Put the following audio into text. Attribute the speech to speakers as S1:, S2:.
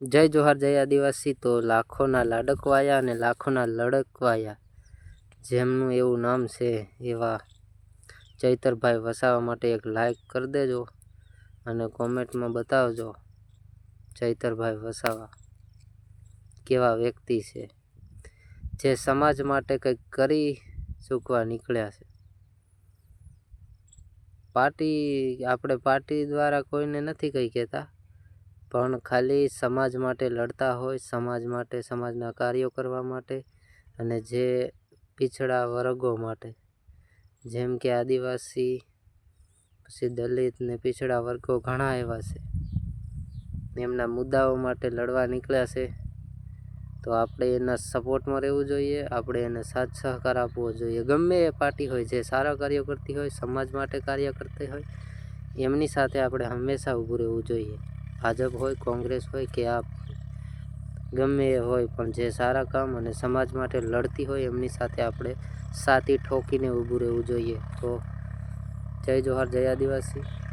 S1: જય જોહાર, જય આદિવાસી. તો લાખોના લાડકવાયા અને લાખોના લડકવાયા, જેમનું એવું નામ છે એવા ચૈતરભાઈ વસાવા માટે એક લાઈક કરી દેજો અને કોમેન્ટમાં બતાવજો ચૈતરભાઈ વસાવા કેવા વ્યક્તિ છે, જે સમાજ માટે કંઈક કરી ચૂકવા નીકળ્યા છે. પાર્ટી, આપણે પાર્ટી દ્વારા કોઈને નથી કંઈ કહેતા. પણ ખાલી સમાજ માટે લડતા હોય, સમાજ માટે, સમાજના કાર્યો કરવા માટે અને જે પીછડા વર્ગો માટે. જેમ કે આદિવાસી, પછી દલિત ને પીછડા વર્ગો ઘણા એવા છે. એમના મુદ્દાઓ માટે લડવા નીકળ્યા છે. તો આપણે એના સપોર્ટમાં રહેવું જોઈએ, આપણે એને સાથ સહકાર આપવો જોઈએ. ગમે એ પાર્ટી હોય, જે સારા કાર્યો કરતી હોય, સમાજ માટે કાર્ય કરતી હોય, એમની સાથે આપણે હંમેશા ઊભું રહેવું જોઈએ. ભાજપ હોય, કોંગ્રેસ હોય કે આપ ગમે એ હોય, પણ જે સારા કામ અને સમાજ માટે લડતી હોય, એમની સાથે આપણે સાથી ઠોકીને ઊભું રહેવું જોઈએ. તો જય જોહાર, જય આદિવાસી.